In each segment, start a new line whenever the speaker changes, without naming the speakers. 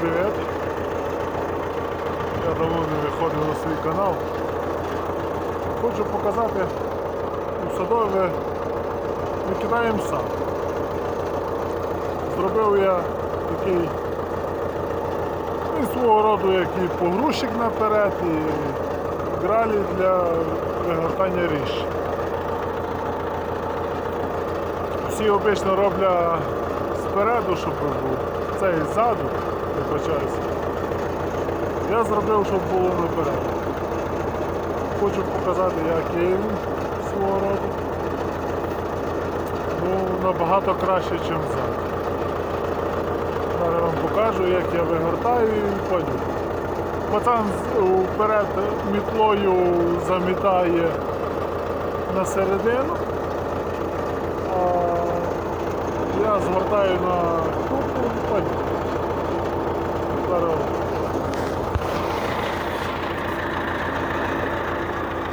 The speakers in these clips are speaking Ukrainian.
привіт! Я давно не виходив на свій канал. Хочу показати у садові ми кидаємо сад. Зробив я такий ну, свого роду як і погрузчик наперед, і гралі для вигортання ріж. Всі обично роблять спереду, щоб був, цей ззаду, вибачаюся. Я зробив, щоб було наперед. Хочу показати, як він свого роду. Ну, набагато краще, ніж ззаду. Зараз вам покажу, як я вигортаю і ходю. Пацан вперед мітлою замітає на середину, а я згортаю на купу і ходю. Зараз.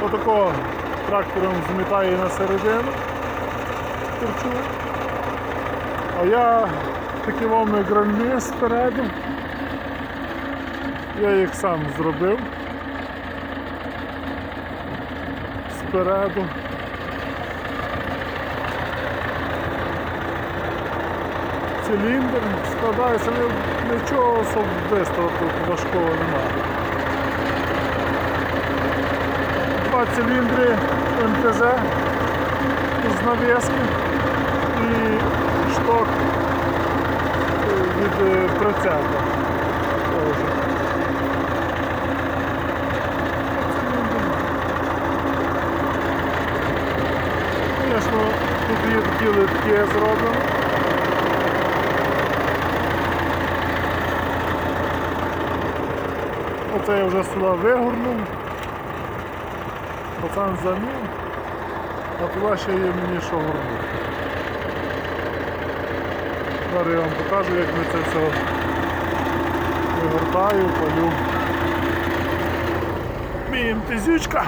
Отако трактором змітає на середину. Терчу. А я такі такими гральми спереду. Я їх сам зробив. Спереду. Циліндр складається, нічого особистого тут важкого немає. Два циліндри МТЗ з навіски і шток е, від е, прицепа. Звісно, тут є такі литки зроблені. Оце я вже сюди вигорнув. Пацан замів, а туди ще є мені що горнути. Зараз я вам покажу, як ми це все вигортаю, палю. Мій МТЗючка.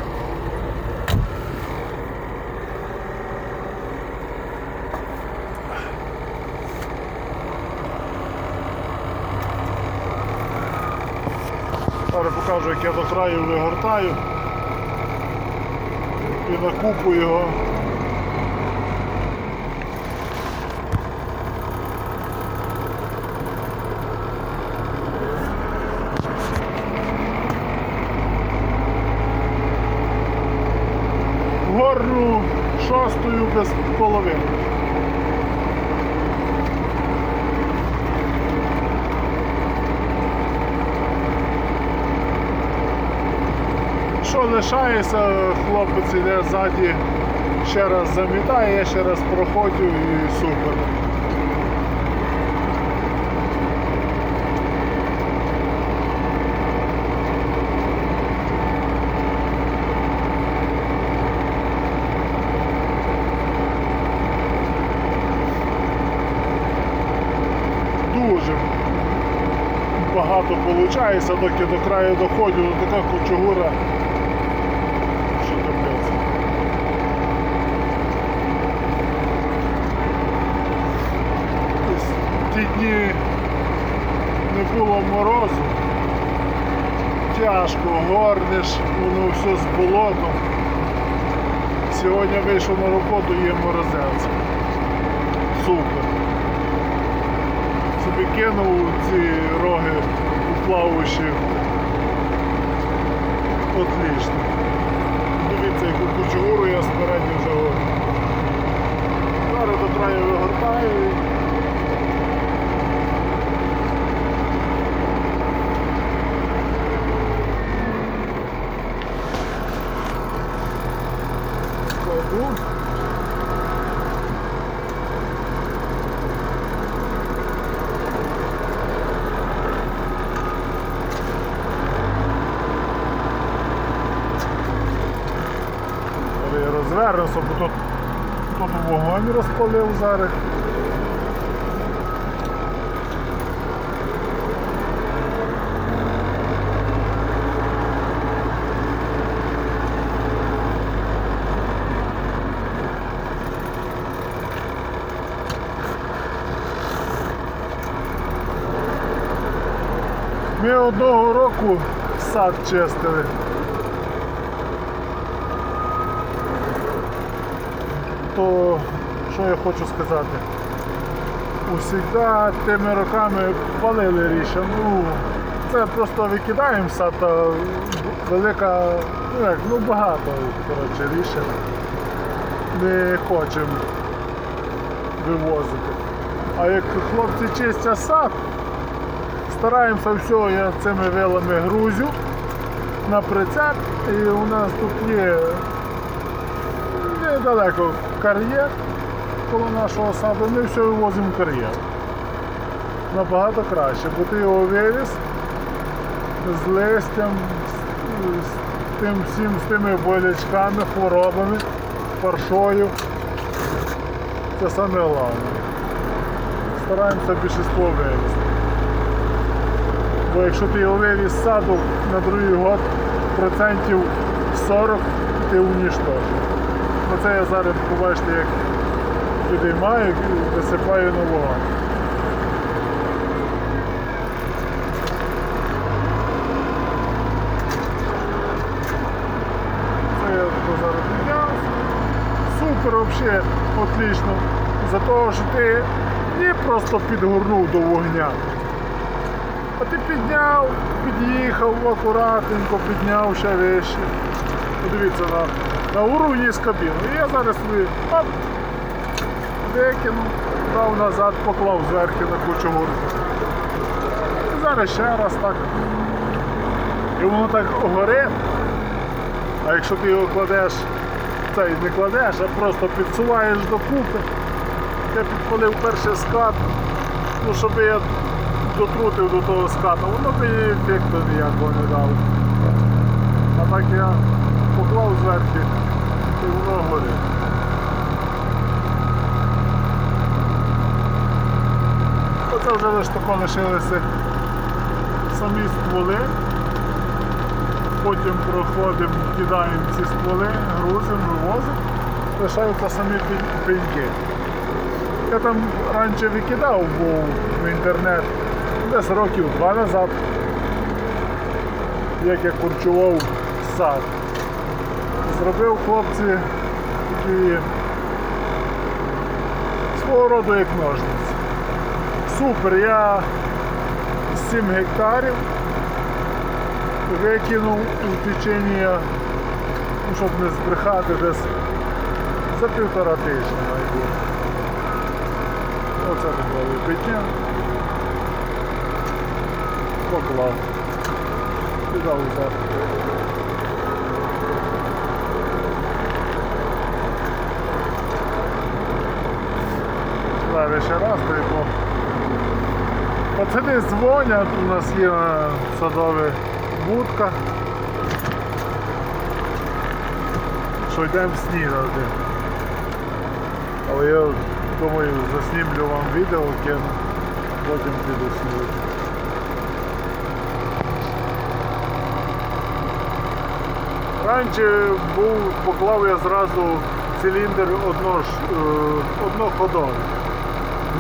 Зараз покажу, як я до краю вигортаю і на купу його. Горну шостою без половини. Що лишається, хлопець іде ззаді, ще раз замітає, я ще раз проходжу і супер. Дуже багато виходить, доки до краю доходжу, ну, така кучугура. Що капець. Ось Ті дні не було морозу. Тяжко, горниш, воно все з болотом. Сьогодні вийшов на роботу, є морозець. Супер. Собі кинув ці роги у плавущі. Отлично. Дивіться, яку кучугуру я спереді вже горю. Зараз до краю вигортаю. і Кладу. Зараз я розвернувся, бо тут, тут вогонь розпалив зараз. Ми одного року сад чистили. То що я хочу сказати? Усігда тими роками палили ріша. Ну, це просто викидаємо в сад, велика, ну як, ну багато коротше, рішень не хочемо вивозити. А як хлопці чистять сад, стараємося все, я цими вилами грузю на прицеп і у нас тут є недалеко кар'єр коло нашого саду, ми все вивозимо в кар'єр. Набагато краще, бо ти його вивіз з листям, з, тим всім, з тими болячками, хворобами, паршою. Це саме головне. Стараємося більшість вивезти. Бо якщо ти його вивіз з саду на другий год процентів 40 ти уніштожиш. Оце я зараз побачите, як підіймаю і висипаю нового. Це я зараз підняв. Супер взагалі, отлично. За того, що ти не просто підгорнув до вогня. А ти підняв, під'їхав акуратненько, підняв ще вище. Подивіться на, на уровні з кабіни. І я зараз собі оп, викинув, дав назад, поклав зверху на кучу гурту. І зараз ще раз так. І воно так горить. А якщо ти його кладеш, цей не кладеш, а просто підсуваєш до купи, я підпалив перший скат, ну щоб я дотрутив до того ската, воно мені ефекту ніякого не дало. А так я поклав зверху і воно горить. Оце вже лише тако лишилися самі стволи. Потім проходимо, кидаємо ці стволи, грузимо, вивозимо, лишаються самі пень- пеньки. Я там раніше викидав був в інтернет десь років два назад, як я курчував сад. Зробив хлопці такі свого роду як ножниці. Супер, я 7 гектарів викинув у течение, ну, щоб не збрехати десь за півтора тижня найбільше. Оце таке випиття. Поклав. Підав взад. Зараз ще раз прийду. Пацани дзвонять, у нас є е, садова будка. Що йдемо снідати. Але я думаю, заснімлю вам відео, кину, потім піду снідати. Раніше був, поклав я зразу циліндр одно, е, одноходовий.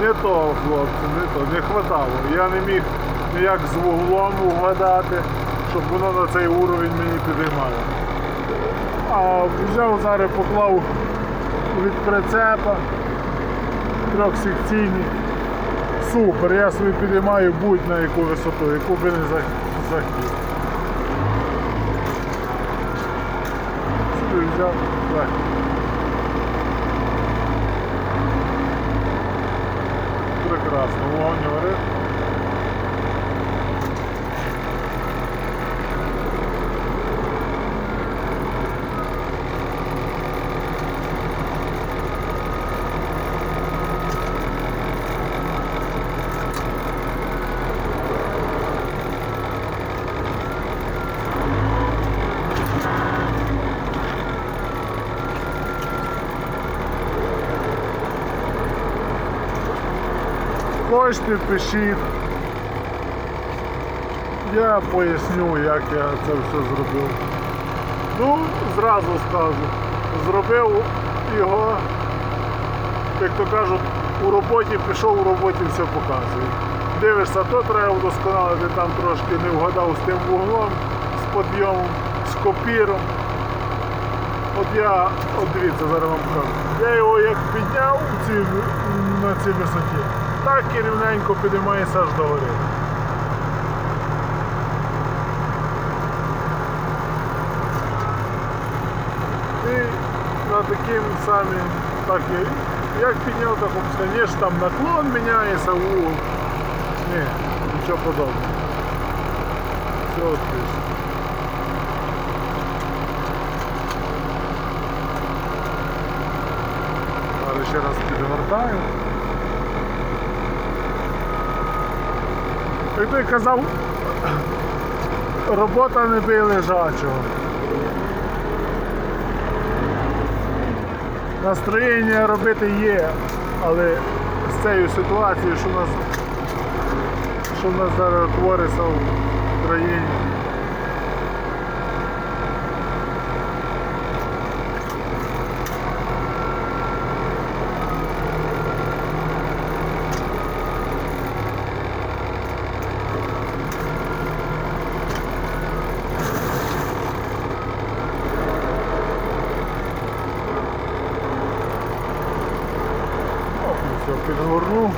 Не то, хлопці, не то, не хватало. Я не міг ніяк з вуглом угадати, щоб воно на цей уровень мені підіймало. А взяв зараз поклав від прицепа трьохсекційний. Супер, я собі підіймаю будь-на яку висоту, яку би не зах- захотів. Взяв. Так. പോകുന്നവർ Хочете, пишіть. Я поясню, як я це все зробив. Ну, зразу скажу, зробив його, як то кажуть, у роботі пішов, у роботі все показує. дивишся, то треба вдосконалити, там трошки не вгадав з тим вуглом, з підйомом, з копіром. От я, от дивіться, зараз вам покажу. Я його як підняв на цій висоті, так і рівненько підіймається аж до гори. І на таким самим, так і як підняв, так опускав. Ж там наклон міняється, угол. Ні, нічого подобного. Все отлично. Ще раз підгортаю. Як той казав, робота не бий лежачого. Настроєння робити є, але з цією ситуацією, що в нас, що в нас зараз твориться в країні. О, все, підгорнув.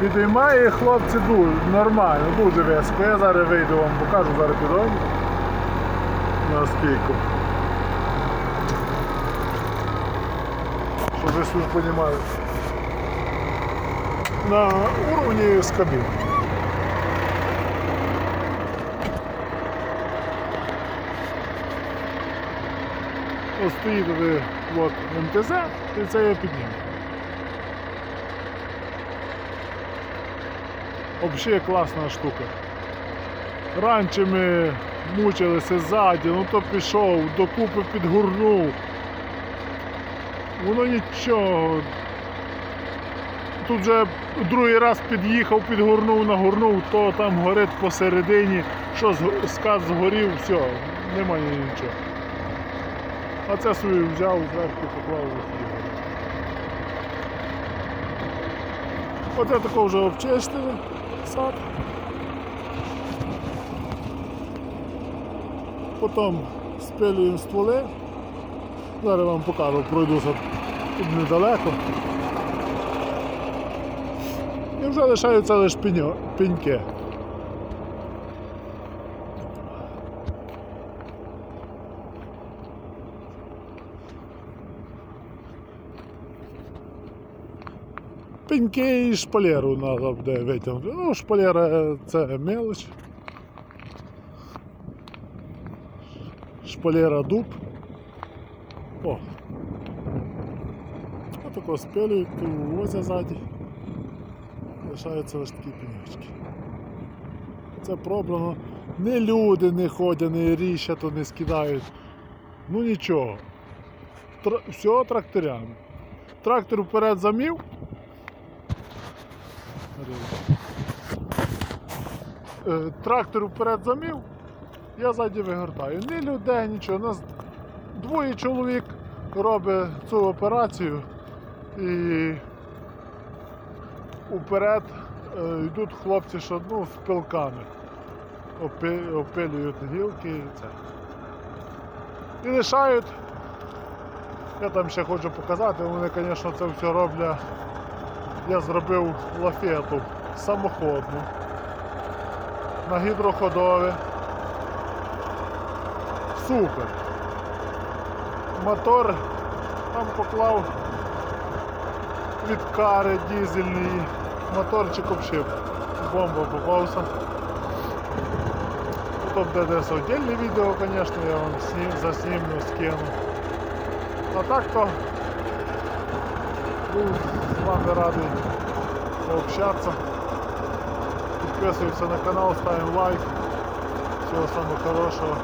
Підіймає хлопці дуже нормально, дуже високо. Я зараз вийду вам покажу, зараз підійму. Наскільки. Щоб ви собі розуміли. На уровні з кабіни. Ось стоїть туди от МТЗ, і це я підніму. Взагалі класна штука. Раніше ми мучилися ззаді, ну то пішов, докупи підгорнув. Воно нічого. Тут вже другий раз під'їхав, підгорнув, нагорнув, то там горить посередині, що сказ згорів, все, немає нічого. А це собі взяв, зверху поклав і. Оце тако вже обчистили сад. Потім спилюємо стволи. Зараз вам покажу, пройдуся тут недалеко. І вже лишаються лише пеньо- пеньки. І шпалеру треба буде витягнути. Ну, шпалера це мелоч. Шпалера дуб. О. Отако спилюють, ту возять ззаді. Лишаються лише такі пеньочки. Це пробрано. Не люди не ходять, не ріща, не скидають. Ну нічого. Тр... Все тракторями. Трактор вперед замів. Е, Трактор вперед замів, я ззаді вигортаю. Ні людей, нічого. У Нас двоє чоловік робить цю операцію і вперед е, йдуть хлопці, ну, з пилками. Опи- Опилюють гілки і це. І лишають. Я там ще хочу показати, вони, звісно, це все роблять. Я зробив лафету самоходну на гідроходові. Супер. Мотор там поклав від кари дизельний. Моторчик обшив. Бомба попався. Буде десь отдельне відео, звісно, я вам снім, заснімлю, скину. А так то був з вами радий пообщатися. Підписуємося на канал, ставимо лайк. Всього самого хорошого.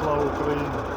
Слава Україні!